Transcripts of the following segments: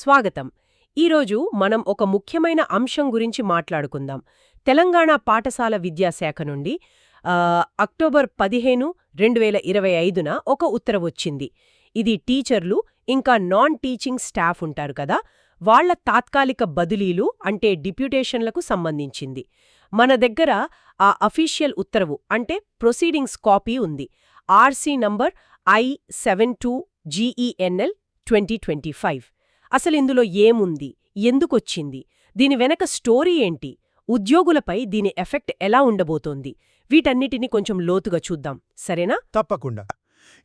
స్వాగతం. ఈరోజు మనం ఒక ముఖ్యమైన అంశం గురించి మాట్లాడుకుందాం. తెలంగాణ పాఠశాల విద్యాశాఖ నుండి అక్టోబర్ పదిహేను రెండు వేల ఇరవై ఐదున ఒక ఉత్తరవొచ్చింది ఇది టీచర్లు ఇంకా నాన్ టీచింగ్ స్టాఫ్ ఉంటారు కదా వాళ్ళ తాత్కాలిక బదిలీలు అంటే డిప్యూటేషన్లకు సంబంధించింది. మన దగ్గర ఆ అఫీషియల్ ఉత్తర్వు అంటే ప్రొసీడింగ్స్ కాపీ ఉంది. RC number I seven two GENL twenty twenty five. అసలు ఇందులో ఏముంది? ఎందుకొచ్చింది? దీని వెనక స్టోరీ ఏంటి? ఉద్యోగులపై దీని ఎఫెక్ట్ ఎలా ఉండబోతోంది? వీటన్నిటిని కొంచెం లోతుగా చూద్దాం. సరేనా? తప్పకుండా.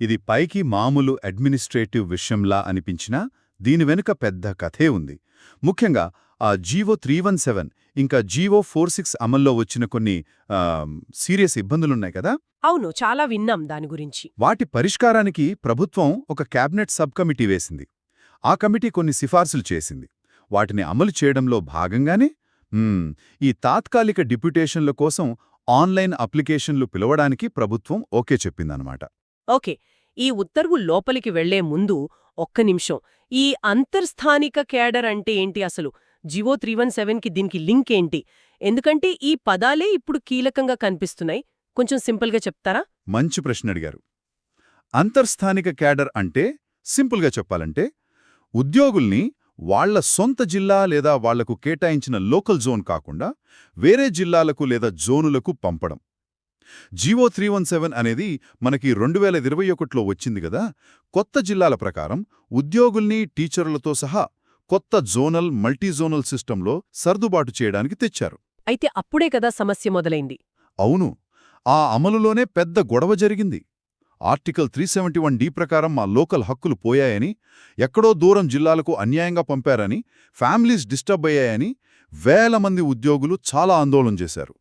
ఇది పైకి మామూలు అడ్మినిస్ట్రేటివ్ విషయంలా అనిపించినా దీని వెనుక పెద్ద కథే ఉంది. ముఖ్యంగా ఆ జీవో త్రీ వన్ సెవెన్ ఇంకా జీవో ఫోర్ సిక్స్ అమల్లో వచ్చిన కొన్ని సీరియస్ ఇబ్బందులున్నాయి కదా? అవును చాలా విన్నాం దాని గురించి. వాటి పరిష్కారానికి ప్రభుత్వం ఒక క్యాబినెట్ సబ్ కమిటీ వేసింది. ఆ కమిటీ కొన్ని సిఫార్సులు చేసింది. వాటిని అమలు చేయడంలో భాగంగానే ఈ తాత్కాలిక డిప్యుటేషన్ల కోసం ఆన్లైన్ అప్లికేషన్లు పిలవడానికి ప్రభుత్వం ఓకే చెప్పిందనమాట ఓకే. ఈ ఉత్తర్వు లోపలికి వెళ్ళే ముందు ఒక్క నిమిషం. ఈ అంతర్స్థానిక కేడర్ అంటే ఏంటి అసలు? జివో త్రీ వన్ సెవెన్కి దీనికి లింక్ ఏంటి? ఎందుకంటే ఈ పదాలే ఇప్పుడు కీలకంగా కనిపిస్తున్నాయి. కొంచెం సింపుల్గా చెప్తారా? మంచి ప్రశ్న అడిగారు. అంతర్స్థానిక క్యాడర్ అంటే సింపుల్గా చెప్పాలంటే ఉద్యోగుల్ని వాళ్ళ సొంత జిల్లా లేదా వాళ్ళకు కేటాయించిన లోకల్ జోన్ కాకుండా వేరే జిల్లాలకు లేదా జోనులకు పంపడం. జీవో త్రీ వన్ సెవెన్ అనేది మనకి రెండు వేల ఇరవై ఒకటిలో వచ్చింది కదా కొత్త జిల్లాల ప్రకారం ఉద్యోగుల్ని టీచర్లతో సహా కొత్త జోనల్ మల్టీజోనల్ సిస్టంలో సర్దుబాటు చేయడానికి తెచ్చారు. అయితే అప్పుడే కదా సమస్య మొదలైంది. అవును ఆ అమలులోనే పెద్ద గొడవ జరిగింది. Article three seventy one D ప్రకారం మా లోకల్ హక్కులు పోయాయని ఎక్కడో దూరం జిల్లాలకు అన్యాయంగా పంపారని ఫ్యామిలీస్ డిస్టర్బ్ అయ్యాయని వేల మంది ఉద్యోగులు చాలా ఆందోళన చేశారు.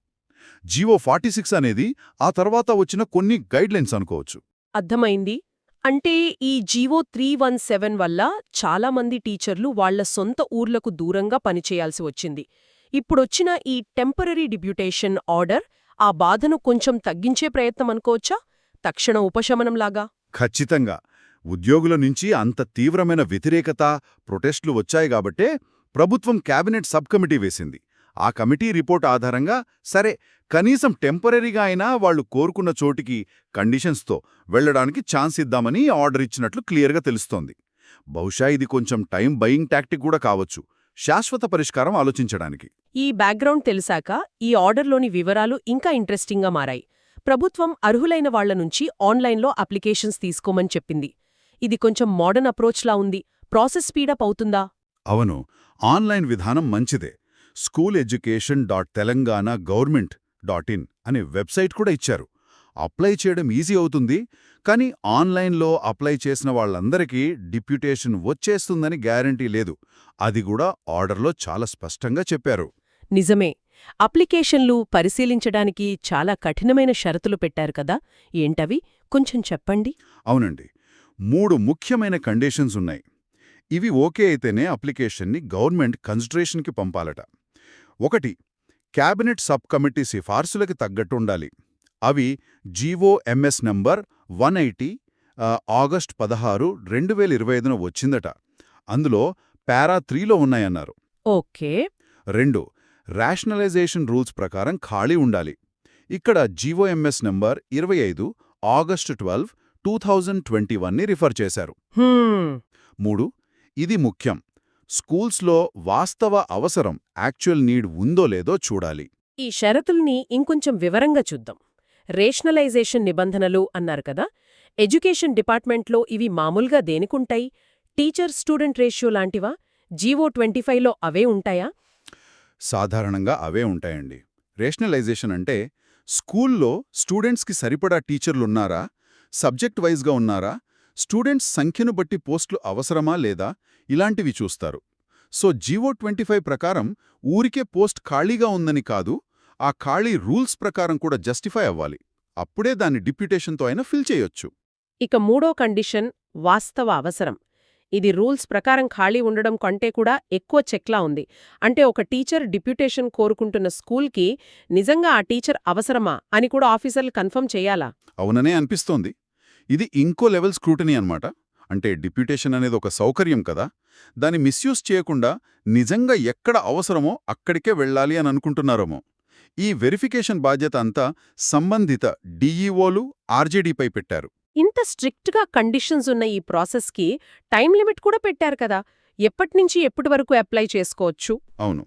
జీవో ఫార్టీ సిక్స్ అనేది ఆ తర్వాత వచ్చిన కొన్ని గైడ్లైన్స్ అనుకోవచ్చు. అర్థమైంది. అంటే ఈ జీవో త్రీ వన్ సెవెన్ వల్ల చాలా మంది టీచర్లు వాళ్ళ సొంత ఊర్లకు దూరంగా పనిచేయాల్సి వచ్చింది. ఇప్పుడొచ్చిన ఈ టెంపరరీ డిప్యూటేషన్ ఆర్డర్ ఆ బాధను కొంచెం తగ్గించే ప్రయత్నం అనుకోవచ్చా? తక్షణ ఉపశమనంలాగా? ఖచ్చితంగా. ఉద్యోగుల నుంచి అంత తీవ్రమైన వ్యతిరేకత ప్రొటెస్టులు వచ్చాయి కాబట్టే ప్రభుత్వం కేబినెట్ సబ్ కమిటీ వేసింది. ఆ కమిటీ రిపోర్ట్ ఆధారంగా సరే కనీసం టెంపరీగా అయినా వాళ్ళు కోరుకున్న చోటికి కండిషన్స్తో వెళ్ళడానికి ఛాన్స్ ఇద్దామని ఆర్డర్ ఇచ్చినట్లు క్లియర్గా తెలుస్తోంది. బహుశా ఇది కొంచెం టైం బయింగ్ టాక్టిక్ కూడా కావచ్చు. శాశ్వత పరిష్కారం ఆలోచించడానికి. ఈ బ్యాక్గ్రౌండ్ తెలిసాక ఈ ఆర్డర్లోని వివరాలు ఇంకా ఇంట్రెస్టింగ్గా మారాయి. ప్రభుత్వం అర్హులైన వాళ్ళ నుంచి ఆన్లైన్లో అప్లికేషన్స్ తీసుకోమని చెప్పింది. ఇది కొంచెం మోడర్న్ అప్రోచ్లా ఉంది. ప్రాసెస్ స్పీడప్ అవుతుందా? అవును. ఆన్లైన్ విధానం మంచిదే. School education dot Telangana government dot in అనే వెబ్సైట్ కూడా ఇచ్చారు. అప్లై చేయడం ఈజీ అవుతుంది కానీ ఆన్లైన్లో అప్లై చేసిన వాళ్ళందరికీ డిప్యూటేషన్ వచ్చేస్తుందని గ్యారంటీ లేదు. అది కూడా ఆర్డర్లో చాలా స్పష్టంగా చెప్పారు. నిజమే అప్లికేషన్లు పరిశీలించడానికి చాలా కఠినమైన షరతులు పెట్టారు కదా ఏంటవి? కొంచెం చెప్పండి. అవునండి మూడు ముఖ్యమైన కండిషన్స్ ఉన్నాయి. ఇవి ఓకే అయితేనే అప్లికేషన్ని గవర్నమెంట్ కన్సిడరేషన్కి పంపాలట. ఒకటి క్యాబినెట్ సబ్ కమిటీ సిఫార్సులకి తగ్గట్టుండాలి అవి GO MS number one eighty August పదహారు రెండు వేల ఇరవై ఐదున వచ్చిందట. అందులో పారా త్రీలో ఉన్నాయన్నారు. ఓకే. రెండు రేషనలైజేషన్ రూల్స్ ప్రకారం ఖాళీ ఉండాలి. ఇక్కడ జీవోఎంఎస్ నంబర్ ఇరవై ఐదు August twelve two thousand twenty వన్ని రిఫర్ చేశారు. మూడు ఇది ముఖ్యం. స్కూల్స్లో వాస్తవ అవసరం యాక్చువల్ నీడ్ ఉందో లేదో చూడాలి. ఈ షరతుల్ని ఇంకొంచెం వివరంగా చూద్దాం. రేషనలైజేషన్ నిబంధనలు అన్నారు కదా ఎడ్యుకేషన్ డిపార్ట్మెంట్లో ఇవి మామూలుగా దేనికుంటాయి? టీచర్ స్టూడెంట్ రేషియో లాంటివా? జీవో ట్వంటీ ఫైవ్లో అవే ఉంటాయా? సాధారణంగా అవే ఉంటాయండి. రేషనలైజేషన్ అంటే స్కూల్లో స్టూడెంట్స్కి సరిపడా టీచర్లున్నారా? సబ్జెక్ట్ వైజ్గా ఉన్నారా? స్టూడెంట్స్ సంఖ్యను బట్టి పోస్టులు అవసరమా లేదా? ఇలాంటివి చూస్తారు. సో జీవో ట్వంటీ ప్రకారం ఊరికే పోస్ట్ ఖాళీగా ఉందని కాదు ఆ ఖాళీ రూల్స్ ప్రకారం కూడా జస్టిఫై అవ్వాలి. అప్పుడే దాన్ని డిప్యూటేషన్తో అయినా ఫిల్ చేయొచ్చు. ఇక మూడో కండిషన్ వాస్తవ అవసరం. ఇది రూల్స్ ప్రకారం ఖాళీ ఉండడం కంటే కూడా ఎక్కువ చెక్లా ఉంది. అంటే ఒక టీచర్ డిప్యూటేషన్ కోరుకుంటున్న స్కూల్కి నిజంగా ఆ టీచర్ అవసరమా అని కూడా ఆఫీసర్లు కన్ఫర్మ్ చేయాలా? అవుననే అనిపిస్తోంది. ఇది ఇంకో లెవెల్ స్క్రూటనీ అన్నమాట. అంటే డిప్యూటేషన్ అనేది ఒక సౌకర్యం కదా. దాన్ని మిస్యూజ్ చేయకుండా నిజంగా ఎక్కడ అవసరమో అక్కడికే వెళ్ళాలి అని అనుకుంటున్నారేమో. ఈ వెరిఫికేషన్ బాధ్యత అంతా సంబంధిత డీఈఓలు ఆర్జేడీపై పెట్టారు. ఇంత స్ట్రిక్ట్గా కండిషన్స్ ఉన్న ఈ ప్రాసెస్కి టైం లిమిట్ కూడా పెట్టారు కదా! ఎప్పటినుంచి ఎప్పటి వరకు అప్లై చేసుకోవచ్చు? అవును.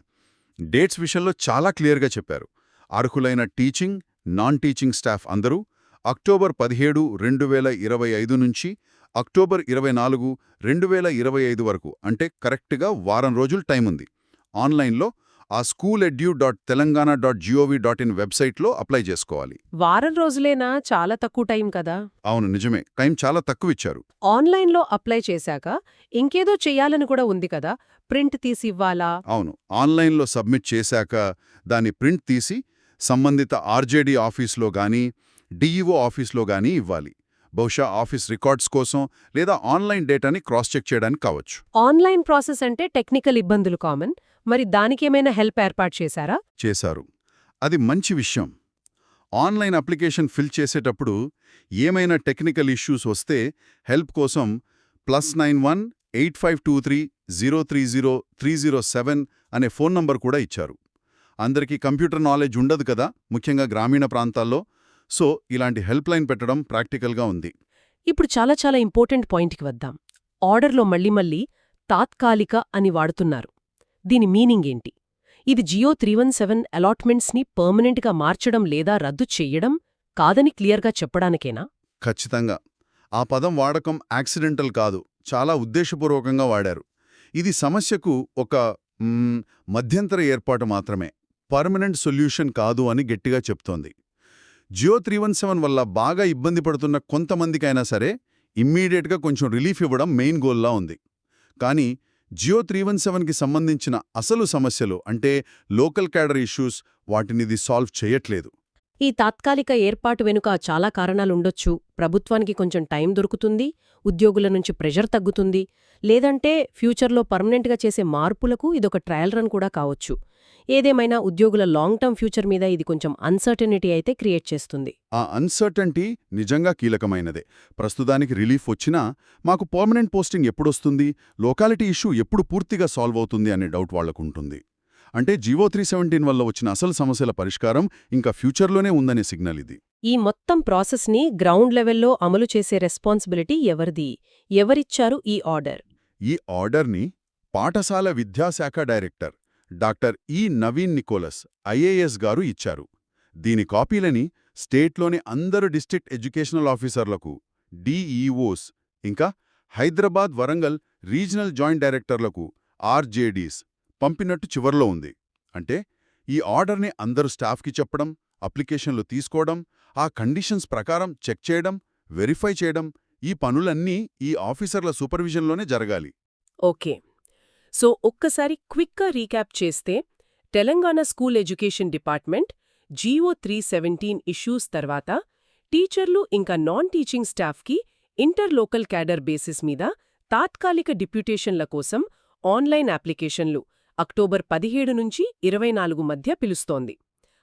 డేట్స్ విషయంలో చాలా క్లియర్గా చెప్పారు. అర్హులైన టీచింగ్ నాన్ టీచింగ్ స్టాఫ్ అందరూ అక్టోబర్ పదిహేడు రెండు వేల ఇరవై ఐదు నుంచి అక్టోబర్ ఇరవై నాలుగు రెండు వేల ఇరవై ఐదు వరకు అంటే కరెక్ట్గా వారం రోజులు టైం ఉంది ఆన్లైన్లో ఆ school edu dot Telangana dot gov dot in వెబ్సైట్లో అప్లై చేసుకోవాలి. వారం రోజులేనా? చాలా తక్కువ టైం కదా? అవును నిజమే. టైం చాలా తక్కువ ఇచ్చారు ఆన్లైన్లో అప్లై చేశాక ఇంకేదో చెయ్యాలని కూడా ఉంది కదా? ప్రింట్ తీసి ఇవ్వాలా? అవును. ఆన్లైన్లో సబ్మిట్ చేశాక దాని ప్రింట్ తీసి సంబంధిత ఆర్జేడీ ఆఫీస్లో గానీ డీఈఓ ఆఫీస్లో గానీ ఇవ్వాలి. బహుశా ఆఫీస్ రికార్డ్స్ కోసం లేదా ఆన్లైన్ డేటాని క్రాస్ చెక్ చేయడానికి కావచ్చు. ఆన్లైన్ ప్రాసెస్ అంటే టెక్నికల్ ఇబ్బందులు కామన్. మరి దానికేమైనా హెల్ప్ ఏర్పాటు చేశారా? చేశారు. అది మంచి విషయం. ఆన్లైన్ అప్లికేషన్ ఫిల్ చేసేటప్పుడు ఏమైనా టెక్నికల్ ఇష్యూస్ వస్తే హెల్ప్ కోసం plus nine one eight five two three zero three zero three zero seven అనే ఫోన్ నంబర్ కూడా ఇచ్చారు. అందరికీ కంప్యూటర్ నాలెడ్జ్ ఉండదు కదా ముఖ్యంగా గ్రామీణ ప్రాంతాల్లో. సో ఇలాంటి హెల్ప్ లైన్ పెట్టడం ప్రాక్టికల్గా ఉంది. ఇప్పుడు చాలా చాలా ఇంపార్టెంట్ పాయింట్కి వద్దాం. ఆర్డర్లో మళ్ళీ మళ్ళీ తాత్కాలిక అని వాడుతున్నారు. దీని మీనింగ్ ఏంటి? ఇది జియో త్రీ వన్ సెవెన్ అలాట్మెంట్స్ని పర్మనెంట్గా మార్చడం లేదా రద్దు చెయ్యడం కాదని క్లియర్గా చెప్పడానికేనా? ఖచ్చితంగా. ఆ పదం వాడకం యాక్సిడెంటల్ కాదు చాలా ఉద్దేశపూర్వకంగా వాడారు. ఇది సమస్యకు ఒక మధ్యంతర ఏర్పాటు మాత్రమే పర్మనెంట్ సొల్యూషన్ కాదు అని గట్టిగా చెప్తోంది. జియో త్రీ వన్ సెవెన్ వల్ల బాగా ఇబ్బంది పడుతున్న కొంతమందికైనా సరే ఇమ్మీడియట్గా కొంచెం రిలీఫ్ ఇవ్వడం మెయిన్ గోల్లా ఉంది. కానీ జియో త్రీ వన్ సెవెన్కి సంబంధించిన అసలు సమస్యలు అంటే లోకల్ క్యాడర్ ఇష్యూస్ వాటినిది సాల్వ్ చేయట్లేదు. ఈ తాత్కాలిక ఏర్పాటు వెనుక చాలా కారణాలుండొచ్చు ప్రభుత్వానికి కొంచెం టైం దొరుకుతుంది ఉద్యోగుల నుంచి ప్రెషర్ తగ్గుతుంది లేదంటే ఫ్యూచర్లో పర్మనెంట్గా చేసే మార్పులకు ఇదొక ట్రయల్ రన్ కూడా కావచ్చు. ఏదేమైనా ఉద్యోగుల లాంగ్ టర్మ్ ఫ్యూచర్ మీద ఇది కొంచెం అన్సర్టనిటీ అయితే క్రియేట్ చేస్తుంది. ఆ అన్సర్టంటీ నిజంగా కీలకమైనదే. ప్రస్తుతానికి రిలీఫ్ వచ్చినా మాకు పర్మనెంట్ పోస్టింగ్ ఎప్పుడొస్తుంది? లోకాలిటీ ఇష్యూ ఎప్పుడు పూర్తిగా సాల్వ్ అవుతుంది అనే డౌట్ వాళ్ళకుంటుంది అంటే జీవో త్రీ సెవెంటీన్ వల్ల వచ్చిన అసలు సమస్యల పరిష్కారం ఇంకా ఫ్యూచర్లోనే ఉందనే సిగ్నల్ ఇది. ఈ మొత్తం ప్రాసెస్ని గ్రౌండ్ లెవెల్లో అమలు చేసే రెస్పాన్సిబిలిటీ ఎవరిది? ఎవరిచ్చారు ఈ ఆర్డర్? ఈ ఆర్డర్ని పాఠశాల విద్యాశాఖ డైరెక్టర్ డాక్టర్ ఈ నవీన్ నికోలస్ ఐఏఎస్ గారు ఇచ్చారు. దీని కాపీలని స్టేట్లోని అందరు డిస్ట్రిక్ట్ ఎడ్యుకేషనల్ ఆఫీసర్లకు డిఈఓస్ ఇంకా హైదరాబాద్ వరంగల్ రీజనల్ జాయింట్ డైరెక్టర్లకు ఆర్జేడీస్ పంపినట్టు చివర్లో ఉంది. అంటే ఈ ఆర్డర్ని అందరు స్టాఫ్కి చెప్పడం అప్లికేషన్లు తీసుకోవడం ఆ కండిషన్స్ ప్రకారం చెక్ చేయడం వెరిఫై చేయడం ఈ పనులన్నీ ఈ ఆఫీసర్ల సూపర్విజన్లోనే జరగాలి. ఓకే. సో ఒక్కసారి క్విక్గా రీక్యాప్ చేస్తే Telangana school education department GO three seventeen issues తర్వాత టీచర్లు ఇంకా నాన్ టీచింగ్ స్టాఫ్కి ఇంటర్ లోకల్ క్యాడర్ బేసిస్ మీద తాత్కాలిక డిప్యూటేషన్ల కోసం ఆన్లైన్ అప్లికేషన్లు అక్టోబర్ పదిహేడు నుంచి ఇరవై నాలుగు మధ్య పిలుస్తోంది.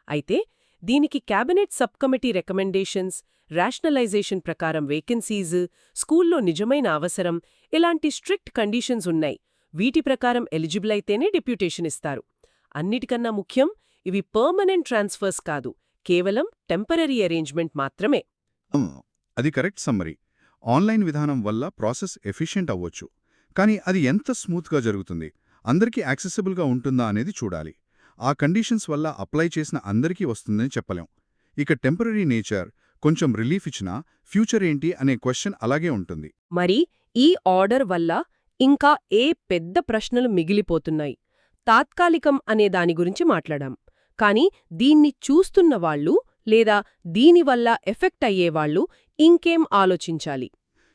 అయితే దీనికి cabinet sub committee recommendations rationalisation ప్రకారం వేకెన్సీస్ స్కూల్లో నిజమైన అవసరం ఇలాంటి స్ట్రిక్ట్ కండిషన్స్ ఉన్నాయి. వీటి ప్రకారం ఎలిజిబుల్ అయితేనే డిప్యూటేషన్ ఇస్తారు. అన్నిటికన్నా ముఖ్యం ఇవి పర్మనెంట్ ట్రాన్స్ఫర్స్ కాదు కేవలం టెంపరరీ అరేంజ్మెంట్ మాత్రమే. అది కరెక్ట్ సమ్మరీ. ఆన్లైన్ విధానం వల్ల ప్రాసెస్ ఎఫిషియెంట్ అవ్వచ్చు. కానీ అది ఎంత స్మూత్గా జరుగుతుంది? అందరికీ యాక్సెసిబుల్గా ఉంటుందా అనేది చూడాలి. ఆ కండిషన్స్ వల్ల అప్లై చేసిన అందరికీ వస్తుందని చెప్పలేం. ఇక టెంపరీ నేచర్ కొంచెం రిలీఫ్ ఇచ్చినా ఫ్యూచర్ ఏంటి అనే క్వశ్చన్ అలాగే ఉంటుంది. మరి ఈ ఆర్డర్ వల్ల ఇంకా ఏ పెద్ద ప్రశ్నలు మిగిలిపోతున్నాయి? తాత్కాలికం అనే దాని గురించి మాట్లాడాం. కానీ దీన్ని చూస్తున్న వాళ్ళు లేదా దీనివల్ల ఎఫెక్ట్ అయ్యేవాళ్ళు ఇంకేం ఆలోచించాలి?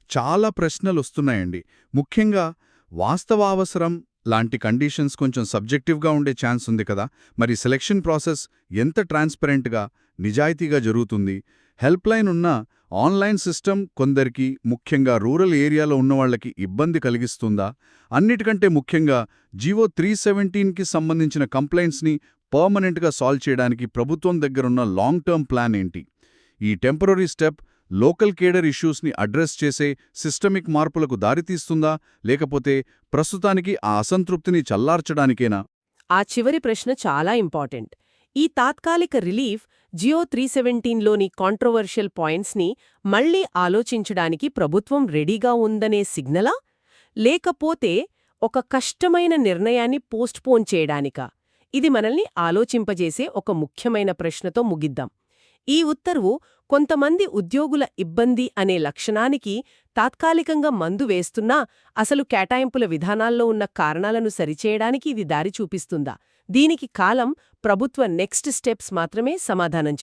చాలా ప్రశ్నలు వస్తున్నాయండి. ముఖ్యంగా వాస్తవావసరం లాంటి కండిషన్స్ కొంచెం సబ్జెక్టివ్గా ఉండే ఛాన్స్ ఉంది కదా. మరి సెలెక్షన్ ప్రాసెస్ ఎంత ట్రాన్స్పరెంట్గా నిజాయితీగా జరుగుతుంది? హెల్ప్ లైన్ ఆన్లైన్ సిస్టమ్ కొందరికి ముఖ్యంగా రూరల్ ఏరియాలో ఉన్నవాళ్ళకి ఇబ్బంది కలిగిస్తుందా? అన్నిటికంటే ముఖ్యంగా జీవో త్రీ సెవెంటీన్కి సంబంధించిన కంప్లైంట్స్ని పర్మనెంట్గా సాల్వ్ చేయడానికి ప్రభుత్వం దగ్గరున్న లాంగ్ టర్మ్ ప్లాన్ ఏంటి? ఈ టెంపరీ స్టెప్ లోకల్ కేడర్ ఇష్యూస్ని అడ్రస్ చేసే సిస్టమిక్ మార్పులకు దారితీస్తుందా? లేకపోతే ప్రస్తుతానికి ఆ అసంతృప్తిని చల్లార్చడానికేనా? ఆ చివరి ప్రశ్న చాలా ఇంపార్టెంట్. ఈ తాత్కాలిక రిలీఫ్ జియో త్రీ సెవెంటీన్లోని కాంట్రవర్షియల్ పాయింట్స్ని మళ్ళీ ఆలోచించడానికి ప్రభుత్వం రెడీగా ఉందనే సిగ్నలా? లేకపోతే ఒక కష్టమైన నిర్ణయాన్ని పోస్ట్పోన్ చేయడానికా? ఇది మనల్ని ఆలోచింపజేసే ఒక ముఖ్యమైన ప్రశ్నతో ముగిద్దాం. ఈ ఉత్తర్వు కొంతమంది ఉద్యోగుల ఇబ్బంది అనే లక్షణానికి తాత్కాలికంగా మందు వేస్తున్నా అసలు కేటాయింపుల విధానాల్లో ఉన్న కారణాలను సరిచేయడానికి ఇది దారి చూపిస్తుందా దీనికి కాలం ప్రభుత్వ నెక్స్ట్ స్టెప్స్ మాత్రమే సమాధానం